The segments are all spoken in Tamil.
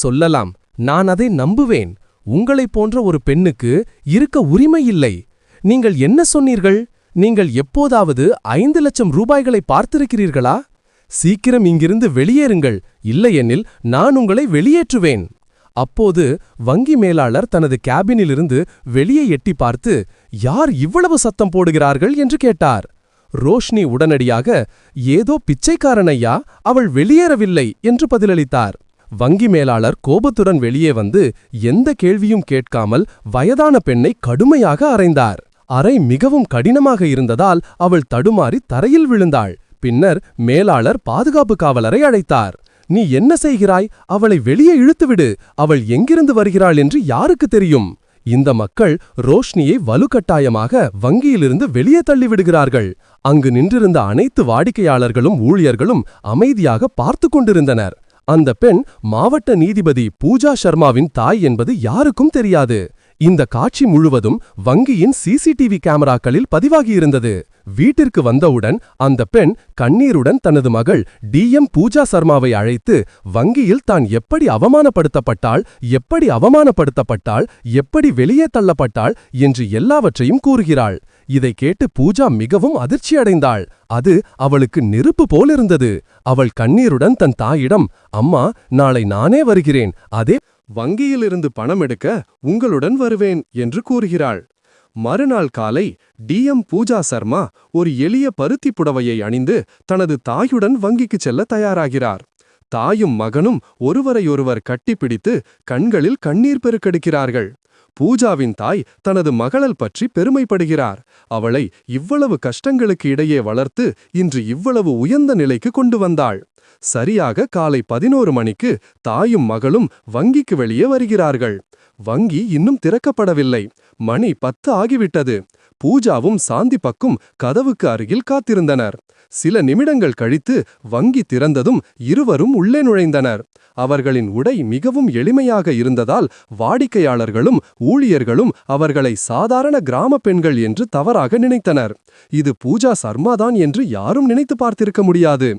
சொல்லலாம் நான் அதை நம்புவேன். உங்களைப் போன்ற ஒரு பெண்ணுக்கு இருக்க உரிமை இல்லை. நீங்கள் என்ன சொன்னீர்கள்? நீங்கள் எப்போதாவது ஐந்து லட்சம் ரூபாய்களை பார்த்திருக்கிறீர்களா? சீக்கிரம் இங்கிருந்து வெளியேறுங்கள். இல்லையெனில் நான் உங்களை வெளியேற்றுவேன். அப்போது வங்கி மேலாளர் தனது கேபினிலிருந்து வெளியே எட்டி பார்த்து யார் இவ்வளவு சத்தம் போடுகிறார்கள்? என்று கேட்டார். ரோஷ்னி உடனடியாக ஏதோ பிச்சைக்காரனையா அவள் வெளியேறவில்லை என்று பதிலளித்தார். வங்கி மேலாளர் கோபத்துடன் வெளியே வந்து எந்த கேள்வியும் கேட்காமல் வயதான பெண்ணை கடுமையாக அறைந்தார். அறை மிகவும் கடினமாக இருந்ததால் அவள் தடுமாறி தரையில் விழுந்தாள். பின்னர் மேலாளர் பாதுகாப்பு காவலரை அழைத்தார். நீ என்ன செய்கிறாய்? அவளை வெளியே இழுத்துவிடு. அவள் எங்கிருந்து வருகிறாள் என்று யாருக்கு தெரியும்? இந்த மக்கள் ரோஷ்னியை வலுக்கட்டாயமாக வங்கியிலிருந்து வெளியே தள்ளிவிடுகிறார்கள். அங்கு நின்றிருந்த அனைத்து வாடிக்கையாளர்களும் ஊழியர்களும் அமைதியாக பார்த்து கொண்டிருந்தனர். அந்த பெண் மாவட்ட நீதிபதி பூஜா சர்மாவின் தாய் என்பது யாருக்கும் தெரியாது. இந்த காட்சி முழுவதும் வங்கியின் சிசிடிவி கேமராக்களில் பதிவாகியிருந்தது. வீட்டிற்கு வந்தவுடன் அந்த பெண் கண்ணீருடன் தனது மகள் டிஎம் பூஜா சர்மாவை அழைத்து வங்கியில் தான் எப்படி அவமானப்படுத்தப்பட்டாள் எப்படி அவமானப்படுத்தப்பட்டாள் எப்படி வெளியே தள்ளப்பட்டாள் என்று எல்லாவற்றையும் கூறுகிறாள். இதை கேட்டு பூஜா மிகவும் அதிர்ச்சியடைந்தாள். அது அவளுக்கு நெருப்பு போலிருந்தது. அவள் கண்ணீருடன் தன் தாயிடம் அம்மா நாளை நானே வருகிறேன். அதே வங்கியிலிருந்து பணம் எடுக்க உங்களுடன் வருவேன் என்று கூறுகிறாள். மறுநாள் காலை டிஎம் பூஜா சர்மா ஒரு எளிய பருத்தி புடவையை அணிந்து தனது தாயுடன் வங்கிக்கு செல்ல தயாராகிறார். தாயும் மகனும் ஒருவரையொருவர் கட்டிப்பிடித்து கண்களில் கண்ணீர் பெருக்கெடுக்கிறார்கள். பூஜாவின் தாய் தனது மகளல் பற்றி பெருமைப்படுகிறார். அவளை இவ்வளவு கஷ்டங்களுக்கு இடையே வளர்த்து இன்று இவ்வளவு உயர்ந்த நிலைக்கு கொண்டு வந்தாள். சரியாக காலை பதினோரு மணிக்கு தாயும் மகளும் வங்கிக்கு வெளியே வருகிறார்கள். வங்கி இன்னும் திறக்கப்படவில்லை. மணி பத்து ஆகிவிட்டது. பூஜாவும் சாந்தி பக்கும் கதவுக்கு அருகில் காத்திருந்தனர். சில நிமிடங்கள் கழித்து வங்கி திறந்ததும் இருவரும் உள்ளே நுழைந்தனர். அவர்களின் உடை மிகவும் எளிமையாக இருந்ததால் வாடிக்கையாளர்களும் ஊழியர்களும் அவர்களை சாதாரண கிராம பெண்கள் என்று தவறாக நினைத்தனர். இது பூஜா சர்மாதான் என்று யாரும் நினைத்து பார்த்திருக்க முடியாது.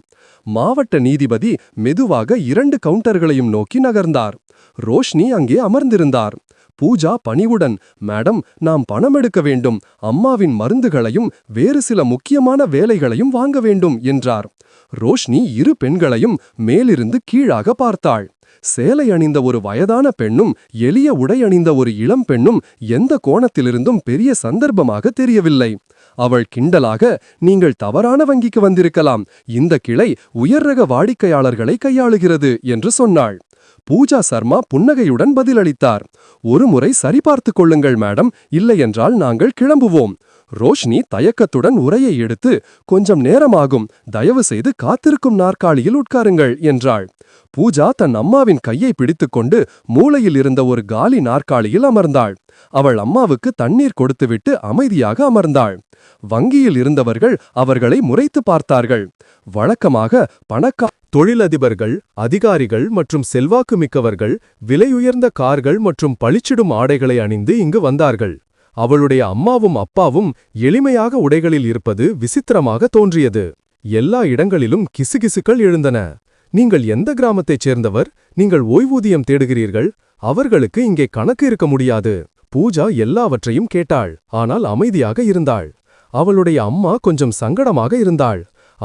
மாவட்ட நீதிபதி மெதுவாக இரண்டு கவுண்டர்களையும் நோக்கி நகர்ந்தார். ரோஷ்னி அங்கே அமர்ந்திருந்தார். பூஜா பணிவுடன் மேடம் நாம் பணம் எடுக்க வேண்டும். அம்மாவின் மருந்துகளையும் வேறு சில முக்கியமான வேலைகளையும் வாங்க வேண்டும் என்றார். ரோஷ்னி இரு பெண்களையும் மேலிருந்து கீழாக பார்த்தாள். சேலை அணிந்த ஒரு வயதான பெண்ணும் எளிய உடை அணிந்த ஒரு இளம் பெண்ணும் எந்த கோணத்திலிருந்தும் பெரிய சந்தர்ப்பமாக தெரியவில்லை. அவள் கிண்டலாக நீங்கள் தவறான வங்கிக்கு வந்திருக்கலாம். இந்த கிளை உயர் ரக வாடிக்கையாளர்களை கையாளுகிறது என்று சொன்னாள். பூஜா சர்மா புன்னகையுடன் பதிலளித்தார். ஒருமுறை சரிபார்த்துக் கொள்ளுங்கள் மேடம் இல்லையென்றால் நாங்கள் கிளம்புவோம். ரோஷ்னி தயக்கத்துடன் உரையை எடுத்து கொஞ்சம் நேரமாகும் தயவு செய்து காத்திருக்கும் நாற்காலியில் உட்காருங்கள் என்றாள். பூஜா தன் அம்மாவின் கையை பிடித்துக்கொண்டு மூளையில் இருந்த ஒரு காலி நாற்காலியில் அமர்ந்தாள். அவள் அம்மாவுக்கு தண்ணீர் கொடுத்துவிட்டு அமைதியாக அமர்ந்தாள். வங்கியில் இருந்தவர்கள் அவர்களை முறைத்து பார்த்தார்கள். வழக்கமாக பணக்கா தொழிலதிபர்கள் அதிகாரிகள் மற்றும் செல்வாக்கு மிக்கவர்கள் விலையுயர்ந்த கார்கள் மற்றும் பளிச்சிடும் ஆடைகளை அணிந்து இங்கு வந்தார்கள். அவளுடைய அம்மாவும் அப்பாவும் எளிமையாக உடைகளில் இருப்பது விசித்திரமாக தோன்றியது. எல்லா இடங்களிலும் கிசுகிசுக்கள் எழுந்தன. நீங்கள் எந்த கிராமத்தைச் சேர்ந்தவர்? நீங்கள் ஓய்வூதியம் தேடுகிறீர்கள்? அவர்களுக்கு இங்கே கணக்கு இருக்க முடியாது. பூஜா எல்லாவற்றையும் கேட்டாள். ஆனால் அமைதியாக இருந்தாள். அவளுடைய அம்மா கொஞ்சம் சங்கடமாக இருந்தாள்.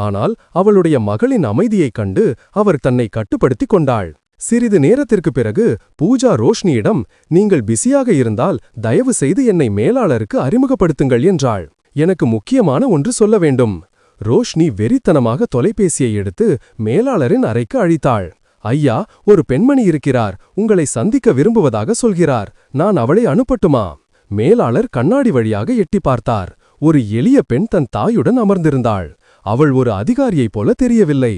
ஆனால் அவளுடைய மகளின் அமைதியைக் கண்டு அவர் தன்னை கட்டுப்படுத்திக் கொண்டாள். சிறிது நேரத்திற்கு பிறகு பூஜா ரோஷ்னியிடம் நீங்கள் பிஸியாக இருந்தால் தயவு செய்து என்னை மேலாளருக்கு அறிமுகப்படுத்துங்கள் என்றாள். எனக்கு முக்கியமான ஒன்று சொல்ல வேண்டும். ரோஷ்னி வெறித்தனமாக தொலைபேசியை எடுத்து மேலாளரின் அறைக்கு அழித்தாள். ஐயா ஒரு பெண்மணி இருக்கிறார். உங்களை சந்திக்க விரும்புவதாக சொல்கிறார். நான் அவளை அனுப்பட்டுமா? மேலாளர் கண்ணாடி வழியாக எட்டி பார்த்தார். ஒரு எளிய பெண் தன் தாயுடன் அமர்ந்திருந்தாள். அவள் ஒரு அதிகாரியைப் போல தெரியவில்லை.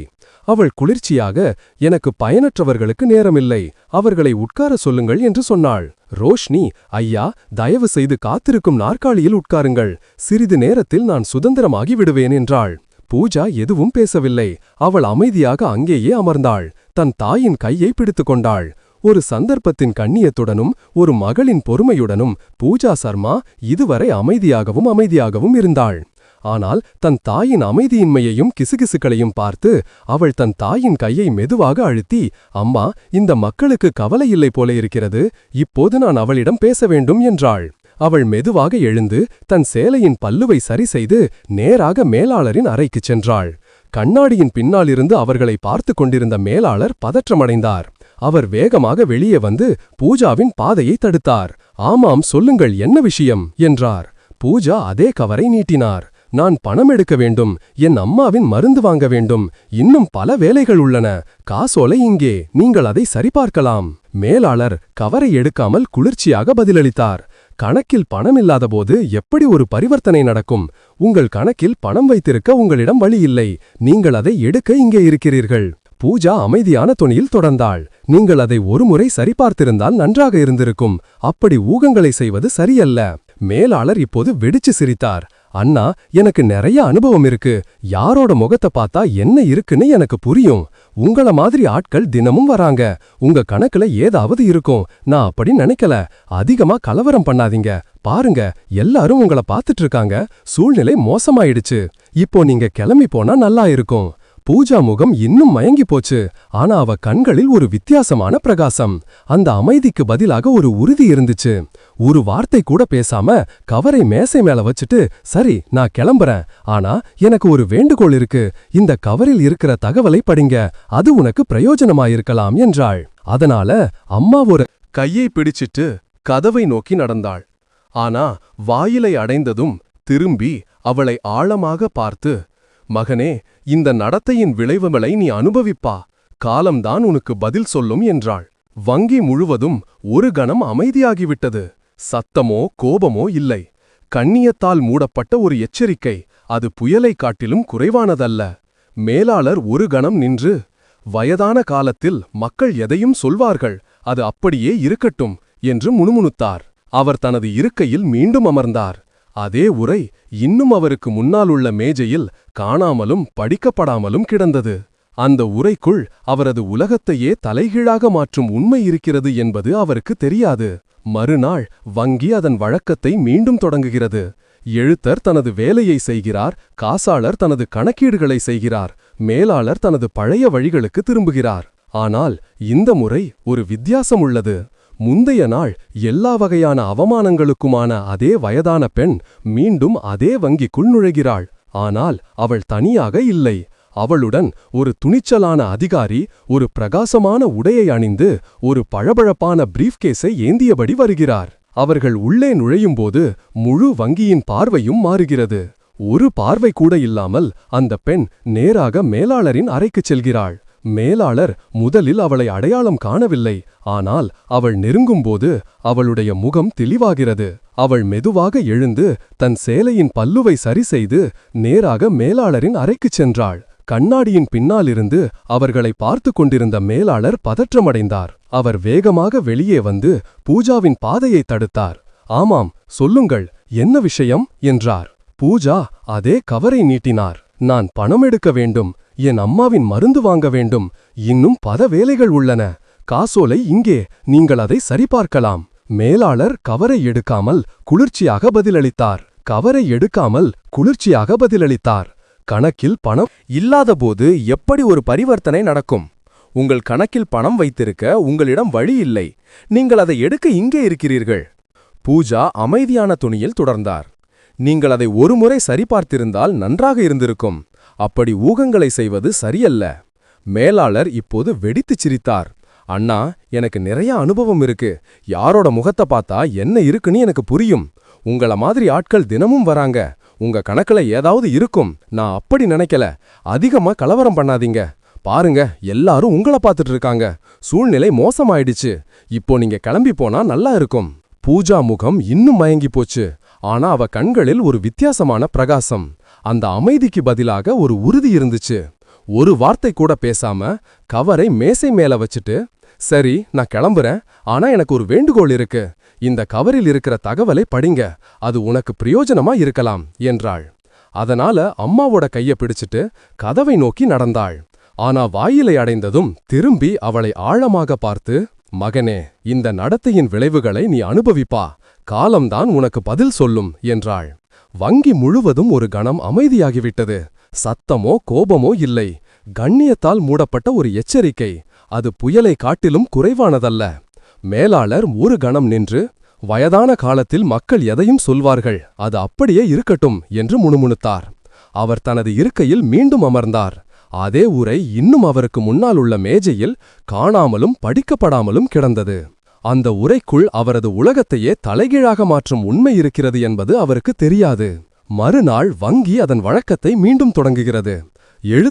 அவள் குளிர்ச்சியாக எனக்கு பயனற்றவர்களுக்கு நேரமில்லை. அவர்களை உட்கார சொல்லுங்கள் என்று சொன்னாள். ரோஷ்னி ஐயா தயவு செய்து காத்திருக்கும் நாற்காலியில் உட்காருங்கள். சிறிது நேரத்தில் நான் சுதந்திரமாகி விடுவேன் என்றாள். பூஜா எதுவும் பேசவில்லை. அவள் அமைதியாக அங்கேயே அமர்ந்தாள். தன் தாயின் கையை பிடித்துக் கொண்டாள். ஒரு சந்தர்ப்பத்தின் கண்ணியத்துடனும் ஒரு மகளின் பொறுமையுடனும் பூஜா சர்மா இதுவரை அமைதியாகவும் அமைதியாகவும் இருந்தாள். ஆனால் தன் தாயின் அமைதியின்மையையும் கிசுகிசுக்களையும் பார்த்து அவள் தன் தாயின் கையை மெதுவாக அழுத்தி அம்மா இந்த மக்களுக்கு கவலை இல்லை போல இருக்கிறது. இப்போது நான் அவளிடம் பேச வேண்டும் என்றாள். அவள் மெதுவாக எழுந்து தன் சேலையின் பல்லுவை சரி செய்து நேராக மேலாளரின் அறைக்குச் சென்றாள். கண்ணாடியின் பின்னாலிருந்து அவர்களை பார்த்து கொண்டிருந்த மேலாளர் பதற்றமடைந்தார். அவர் வேகமாக வெளியே வந்து பூஜாவின் பாதையை தடுத்தார். ஆமாம் சொல்லுங்கள் என்ன விஷயம்? என்றார். பூஜா அதே கவரை நீட்டினார். நான் பணம் எடுக்க வேண்டும் என் அம்மாவின் மருந்து வாங்க வேண்டும் இன்னும் பல வேலைகள் உள்ளன. காசோலை இங்கே நீங்கள் அதை சரிபார்க்கலாம். மேலாளர் கவரை எடுக்காமல் குளிர்ச்சியாக பதிலளித்தார். கணக்கில் பணம் இல்லாதபோது எப்படி ஒரு பரிவர்த்தனை நடக்கும்? உங்கள் கணக்கில் பணம் வைத்திருக்க உங்களிடம் வழி இல்லை. நீங்கள் அதை எடுக்க இங்கே இருக்கிறீர்கள். பூஜா அமைதியான துணியில் தொடர்ந்தாள். நீங்கள் அதை ஒருமுறை சரிபார்த்திருந்தால் நன்றாக இருந்திருக்கும். அப்படி ஊகங்களை செய்வது சரியல்ல. மேலாளர் இப்போது வெடிச்சு சிரித்தார். அண்ணா எனக்கு நிறைய அனுபவம் இருக்கு. யாரோட முகத்தை பார்த்தா என்ன இருக்குன்னு எனக்கு புரியும். உங்கள மாதிரி ஆட்கள் தினமும் வராங்க. உங்க கணக்குல ஏதாவது இருக்கும். நான் அப்படி நினைக்கல. அதிகமா கலவரம் பண்ணாதீங்க. பாருங்க எல்லாரும் உங்கள பாத்துட்டு இருக்காங்க. சூழ்நிலை மோசமாயிடுச்சு. இப்போ நீங்க கிளம்பி போனா நல்லா இருக்கும். பூஜா முகம் இன்னும் மயங்கி போச்சு. ஆனா அவ கண்களில் ஒரு வித்தியாசமான பிரகாசம். அந்த அமைதிக்கு பதிலாக ஒரு உறுதி இருந்துச்சு. ஒரு வார்த்தை கூட பேசாம கவரை மேசை மேல வச்சுட்டு சரி நான் கிளம்புறேன். ஆனா எனக்கு ஒரு வேண்டுகோள் இருக்கு. இந்த கவரில் இருக்கிற தகவலை படிங்க. அது உனக்கு பிரயோஜனமாயிருக்கலாம் என்றாள். அதனால அம்மா ஒரு கையை பிடிச்சிட்டு கதவை நோக்கி நடந்தாள். ஆனா வாயிலை அடைந்ததும் திரும்பி அவளை ஆழமாக பார்த்து மகனே இந்த நடத்தையின் விளைவுகளை நீ அனுபவிப்பா. காலம்தான் உனக்கு பதில் சொல்லும் என்றாள். வங்கி முழுவதும் ஒரு கணம் அமைதியாகிவிட்டது. சத்தமோ கோபமோ இல்லை. கண்ணியத்தால் மூடப்பட்ட ஒரு எச்சரிக்கை. அது புயலை காட்டிலும் குறைவானதல்ல. மேலாளர் ஒரு கணம் நின்று வயதான காலத்தில் மக்கள் எதையும் சொல்வார்கள். அது அப்படியே இருக்கட்டும் என்று முணுமுணுத்தார். அவர் தனது இருக்கையில் மீண்டும் அமர்ந்தார். அதே உரை இன்னும் அவருக்கு முன்னால் உள்ள மேஜையில் காணாமலும் படிக்கப்படாமலும் கிடந்தது. அந்த உரைக்குள் அவரது உலகத்தையே தலைகீழாக மாற்றும் உண்மை இருக்கிறது என்பது அவருக்கு தெரியாது. மறுநாள் வங்கி அதன் வழக்கத்தை மீண்டும் தொடங்குகிறது. எழுத்தர் தனது வேலையை செய்கிறார் காசாளர் தனது கணக்கீடுகளை செய்கிறார் மேலாளர் தனது பழைய வழிகளுக்கு திரும்புகிறார். ஆனால் இந்த முறை ஒரு வித்தியாசம் உள்ளது. முந்தைய நாள் எல்லா வகையான அவமானங்களுக்குமான அதே வயதான பெண் மீண்டும் அதே வங்கிக்குள் நுழைகிறாள். ஆனால் அவள் தனியாக இல்லை. அவளுடன் ஒரு துணிச்சலான அதிகாரி ஒரு பிரகாசமான உடையை அணிந்து ஒரு பழபழப்பான பிரீஃப்கேஸை ஏந்தியபடி வருகிறார். அவர்கள் உள்ளே நுழையும்போது முழு வங்கியின் பார்வையும் மாறுகிறது. ஒரு பார்வை கூட இல்லாமல் அந்த பெண் நேராக மேலாளரின் அறைக்குச் செல்கிறாள். மேலாளர் முதலில் அவளை அடையாளம் காணவில்லை. ஆனால் அவள் நெருங்கும்போது அவளுடைய முகம் தெளிவாகிறது. அவள் மெதுவாக எழுந்து தன் சேலையின் பல்லுவை சரி செய்து நேராக மேலாளரின் அறைக்குச் சென்றாள். கண்ணாடியின் பின்னாலிருந்து அவர்களை பார்த்து கொண்டிருந்த மேலாளர் பதற்றமடைந்தார். அவர் வேகமாக வெளியே வந்து பூஜாவின் பாதையை தடுத்தார். ஆமாம் சொல்லுங்கள் என்ன விஷயம்? என்றார். பூஜா அதே கவரை நீட்டினார். நான் பணம் எடுக்க வேண்டும் என் அம்மாவின் மருந்து வாங்க வேண்டும் இன்னும் பல வேலைகள் உள்ளன. காசோலை இங்கே நீங்கள் அதை சரிபார்க்கலாம். மேலாளர் கவரை எடுக்காமல் குளிர்ச்சியாக பதிலளித்தார். கவரை எடுக்காமல் குளிர்ச்சியாக பதிலளித்தார். கணக்கில் பணம் இல்லாதபோது எப்படி ஒரு பரிவர்த்தனை நடக்கும்? உங்கள் கணக்கில் பணம் வைத்திருக்க உங்களிடம் வழி இல்லை. நீங்கள் அதை எடுக்க இங்கே இருக்கிறீர்கள். பூஜா அமைதியான துணியில் தொடர்ந்தார். நீங்கள் அதை ஒருமுறை சரிபார்த்திருந்தால் நன்றாக இருந்திருக்கும். அப்படி ஊகங்களை செய்வது சரியல்ல. மேலாளர் இப்போது வெடித்துச் சிரித்தார். அண்ணா எனக்கு நிறைய அனுபவம் இருக்கு. யாரோட முகத்தை பார்த்தா என்ன இருக்குன்னு எனக்கு புரியும். உங்கள மாதிரி ஆட்கள் தினமும் வராங்க. உங்க கணக்குல ஏதாவது இருக்கும். நான் அப்படி நினைக்கல. அதிகமா கலவரம் பண்ணாதீங்க. பாருங்க எல்லாரும் உங்கள பார்த்துட்டு இருக்காங்க. சூழ்நிலை மோசமாயிடுச்சு. இப்போ நீங்க கிளம்பி போனா நல்லா இருக்கும். பூஜா முகம் இன்னும் மயங்கி போச்சு. ஆனா அவ கண்களில் ஒரு வித்தியாசமான பிரகாசம். அந்த அமைதிக்கு பதிலாக ஒரு உறுதி இருந்துச்சு. ஒரு வார்த்தை கூட பேசாம கவரை மேசை மேல வச்சுட்டு சரி நான் கிளம்புறேன். ஆனா எனக்கு ஒரு வேண்டுகோள் இருக்கு. இந்த கவரில் இருக்கிற தகவலை படிங்க. அது உனக்கு பிரயோஜனமா இருக்கலாம் என்றாள். அதனால அம்மாவோட கைய பிடிச்சிட்டு கதவை நோக்கி நடந்தாள். ஆனா வாயிலை அடைந்ததும் திரும்பி அவளை ஆழமாக பார்த்து மகனே இந்த நடத்தையின் விளைவுகளை நீ அனுபவிப்பா. காலம்தான் உனக்கு பதில் சொல்லும் என்றாள். வங்கி முழுவதும் ஒரு கணம் அமைதியாகிவிட்டது. சத்தமோ கோபமோ இல்லை. கண்ணியத்தால் மூடப்பட்ட ஒரு எச்சரிக்கை. அது புயலை காட்டிலும் குறைவானதல்ல. மேலாளர் ஒரு கணம் நின்று வயதான காலத்தில் மக்கள் எதையும் சொல்வார்கள். அது அப்படியே இருக்கட்டும் என்று முணுமுணுத்தார். அவர் தனது இருக்கையில் மீண்டும் அமர்ந்தார். அதே உரை இன்னும் அவருக்கு முன்னால் உள்ள மேஜையில் காணாமலும் படிக்கப்படாமலும் கிடந்தது. அந்த உரைக்குள் அவரது உலகத்தையே தலைகீழாக மாற்றும் உண்மை இருக்கிறது என்பது அவருக்கு தெரியாது. மறுநாள் வங்கி அதன் வழக்கத்தை மீண்டும் தொடங்குகிறது. எழுத்து